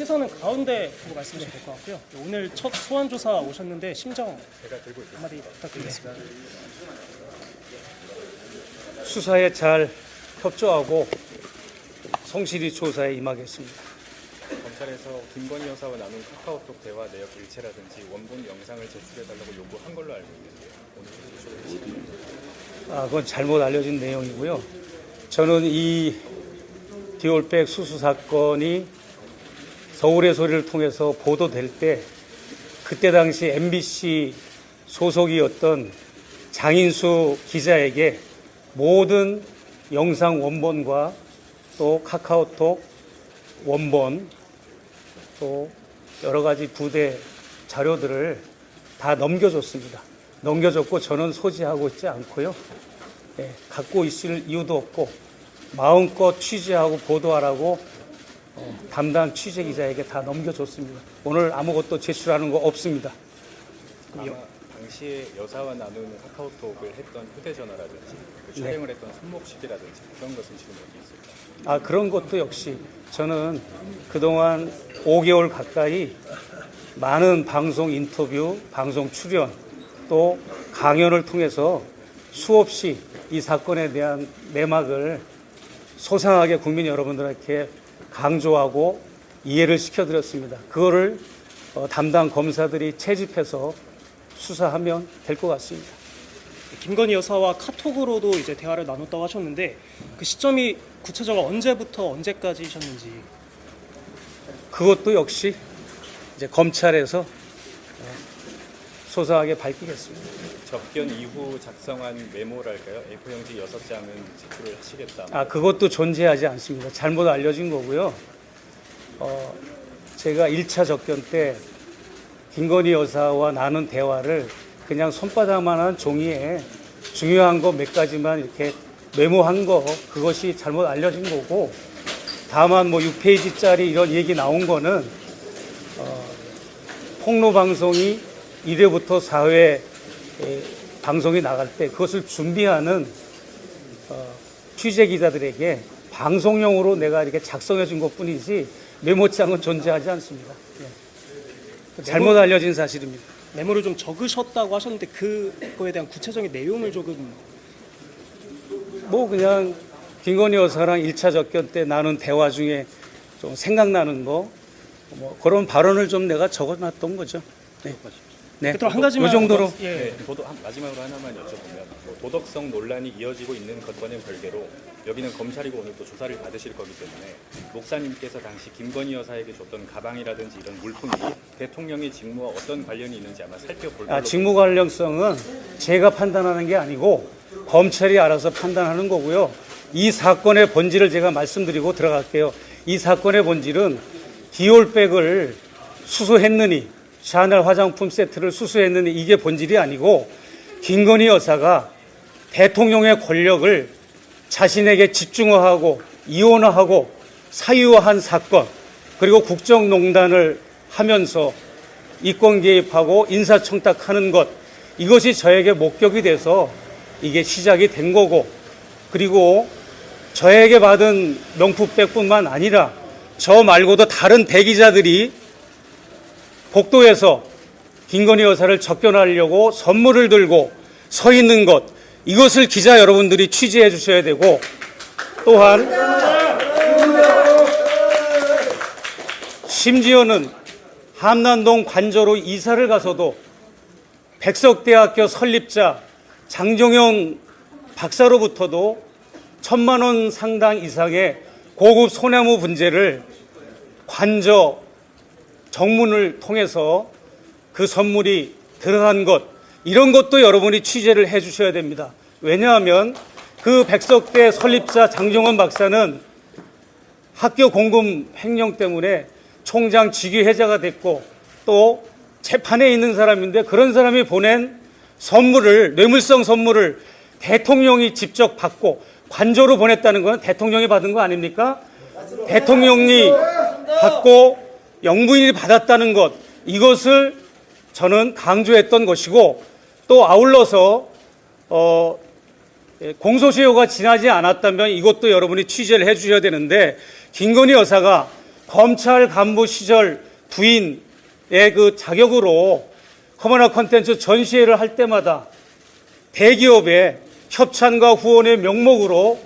시선은 가운데 보고 말씀해 주시면 될 것 같고요. 오늘 첫 소환 조사 오셨는데 심정 한마디 부탁드리겠습니다. 수사에 잘 협조하고 성실히 조사에 임하겠습니다. 검찰에서 김건희 여사와 나눈 카카오톡 대화 내역 일체라든지 원본 영상을 제출해달라고 요구한 걸로 알고 있는데요. 오늘 아, 그건 잘못 알려진 내용이고요. 저는 이 디올백 수수 사건이 서울의 소리를 통해서 보도될 때 그때 당시 MBC 소속이었던 장인수 기자에게 모든 영상 원본과 또 카카오톡 원본 또 여러 가지 부대 자료들을 다 넘겨줬습니다. 넘겨줬고 저는 소지하고 있지 않고요. 예, 갖고 있을 이유도 없고 마음껏 취재하고 보도하라고 어, 담당 취재 기자에게 다 넘겨줬습니다. 오늘 아무것도 제출하는 거 없습니다. 아마 당시에 여사와 나눈 카카오톡을 했던 휴대전화라든지 그 촬영을 했던 손목시계라든지 그런 것은 지금 어디 있을까요? 아 그런 것도 역시 저는 그동안 5개월 가까이 많은 방송 인터뷰, 방송 출연 또 강연을 통해서 수없이 이 사건에 대한 내막을 소상하게 국민 여러분들에게 강조하고 이해를 시켜드렸습니다. 그거를 어, 담당 검사들이 채집해서 수사하면 될 것 같습니다. 김건희 여사와 카톡으로도 이제 대화를 나눴다고 하셨는데 그 시점이 구체적으로 언제부터 언제까지셨는지 그것도 역시 이제 검찰에서 어, 소상하게 밝히겠습니다. 접견 이후 작성한 메모랄까요? A4 용지 6장은 제출을 하시겠다. 아 그것도 존재하지 않습니다. 잘못 알려진 거고요. 어, 제가 1차 접견 때 김건희 여사와 나눈 대화를 그냥 손바닥만한 종이에 중요한 거 몇 가지만 이렇게 메모한 거 그것이 잘못 알려진 거고 다만 뭐 6페이지짜리 이런 얘기 나온 거는 어, 폭로 방송이 1회부터 4회 방송이 나갈 때 그것을 준비하는 어, 취재 기자들에게 방송용으로 내가 이렇게 작성해 준 것 뿐이지 메모장은 존재하지 않습니다. 예. 잘못 알려진 사실입니다. 메모를 좀 적으셨다고 하셨는데 그거에 대한 구체적인 내용을 조금 뭐 그냥 김건희 여사랑 1차 접견 때 나눈 대화 중에 좀 생각나는 거, 뭐 그런 발언을 좀 내가 적어놨던 거죠. 네. 네. 그럼 한 가지만 이 정도로 예. 네, 도덕, 한- 마지막으로 하나만 여쭤보면 뭐 도덕성 논란이 이어지고 있는 것과는 별개로 여기는 검찰이고 오늘 또 조사를 받으실 거기 때문에 목사님께서 당시 김건희 여사에게 줬던 가방이라든지 이런 물품이 대통령의 직무와 어떤 관련이 있는지 아마 살펴볼 걸로 아, 직무 관련성은 제가 판단하는 게 아니고 검찰이 알아서 판단하는 거고요. 이 사건의 본질을 제가 말씀드리고 들어갈게요. 이 사건의 본질은 디올백을 수수했느니 샤넬 화장품 세트를 수수했느니 이게 본질이 아니고 김건희 여사가 대통령의 권력을 자신에게 집중화하고 이원화하고 사유화한 사건 그리고 국정농단을 하면서 이권 개입하고 인사청탁하는 것 이것이 저에게 목격이 돼서 이게 시작이 된 거고 그리고 저에게 받은 명품백뿐만 아니라 저 말고도 다른 대기자들이 복도에서 김건희 여사를 접견하려고 선물을 들고 서 있는 것 이것을 기자 여러분들이 취재해 주셔야 되고 또한 심지어는 함남동 관저로 이사를 가서도 백석대학교 설립자 장종영 박사로부터도 천만 원 상당 이상의 고급 소나무 분재를 관저 정문을 통해서 그 선물이 들어간 것 이런 것도 여러분이 취재를 해 주셔야 됩니다. 왜냐하면 그 백석대 설립자 장종원 박사는 학교 공금 횡령 때문에 총장 직위 해제가 됐고 또 재판에 있는 사람인데 그런 사람이 보낸 선물을 뇌물성 선물을 대통령이 직접 받고 관저로 보냈다는 건 대통령이 받은 거 아닙니까? 대통령이 받고 영부인이 받았다는 것 이것을 저는 강조했던 것이고 또 아울러서 어, 예, 공소시효가 지나지 않았다면 이것도 여러분이 취재를 해주셔야 되는데 김건희 여사가 검찰 간부 시절 부인의 그 자격으로 커머나 컨텐츠 전시회를 할 때마다 대기업의 협찬과 후원의 명목으로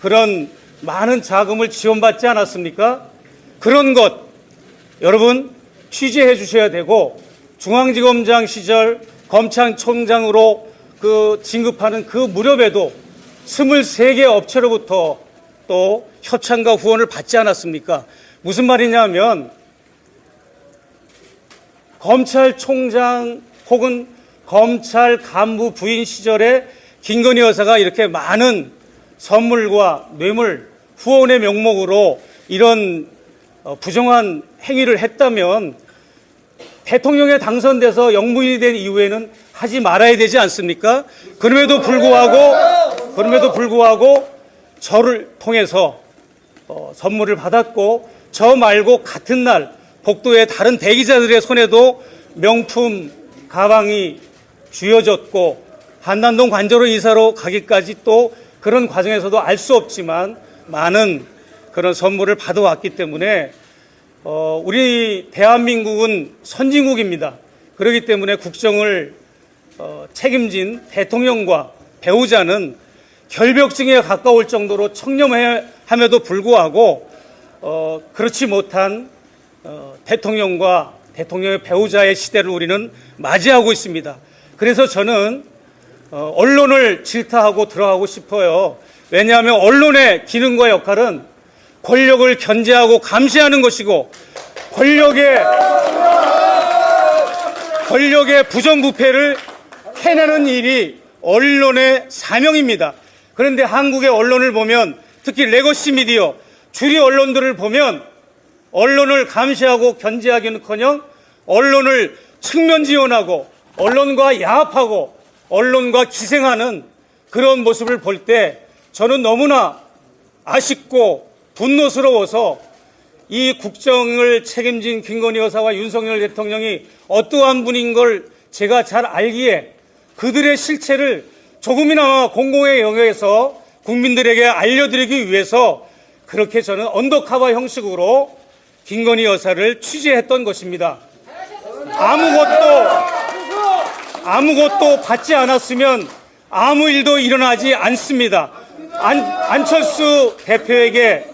그런 많은 자금을 지원받지 않았습니까? 그런 것 여러분 취재해 주셔야 되고 중앙지검장 시절 검찰총장으로 그 진급하는 그 무렵에도 23개 업체로부터 또 협찬과 후원을 받지 않았습니까? 무슨 말이냐면 검찰총장 혹은 검찰 간부 부인 시절에 김건희 여사가 이렇게 많은 선물과 뇌물, 후원의 명목으로 이런 어, 부정한 행위를 했다면 대통령에 당선돼서 영부인이 된 이후에는 하지 말아야 되지 않습니까? 그럼에도 불구하고 그럼에도 불구하고 저를 통해서 어, 선물을 받았고 저 말고 같은 날 복도의 다른 대기자들의 손에도 명품 가방이 쥐어졌고 한남동 관저로 이사로 가기까지 또 그런 과정에서도 알 수 없지만 많은 그런 선물을 받아왔기 때문에 어, 우리 대한민국은 선진국입니다. 그렇기 때문에 국정을 어, 책임진 대통령과 배우자는 결벽증에 가까울 정도로 청렴함에도 불구하고 어, 그렇지 못한 어, 대통령과 대통령의 배우자의 시대를 우리는 맞이하고 있습니다. 그래서 저는 어, 언론을 질타하고 들어가고 싶어요. 왜냐하면 언론의 기능과 역할은 권력을 견제하고 감시하는 것이고 권력의 권력의 부정부패를 해내는 일이 언론의 사명입니다. 그런데 한국의 언론을 보면 특히 레거시 미디어 주류 언론들을 보면 언론을 감시하고 견제하기는커녕 언론을 측면 지원하고 언론과 야합하고 언론과 기생하는 그런 모습을 볼 때 저는 너무나 아쉽고 분노스러워서 이 국정을 책임진 김건희 여사와 윤석열 대통령이 어떠한 분인 걸 제가 잘 알기에 그들의 실체를 조금이나마 공공의 영역에서 국민들에게 알려드리기 위해서 그렇게 저는 언더카바 형식으로 김건희 여사를 취재했던 것입니다. 아무것도 아무것도 받지 않았으면 아무 일도 일어나지 않습니다. 안, 안철수 대표에게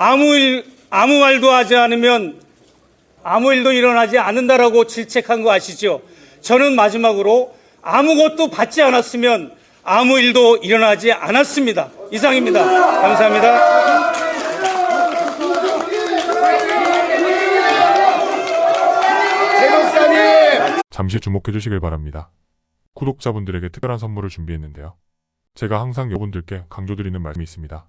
아무 일, 아무 말도 하지 않으면 아무 일도 일어나지 않는다라고 질책한 거 아시죠? 저는 마지막으로 아무것도 받지 않았으면 아무 일도 일어나지 않았습니다. 이상입니다. 감사합니다. 잠시 주목해 주시길 바랍니다. 구독자분들에게 특별한 선물을 준비했는데요. 제가 항상 여러분들께 강조드리는 말씀이 있습니다.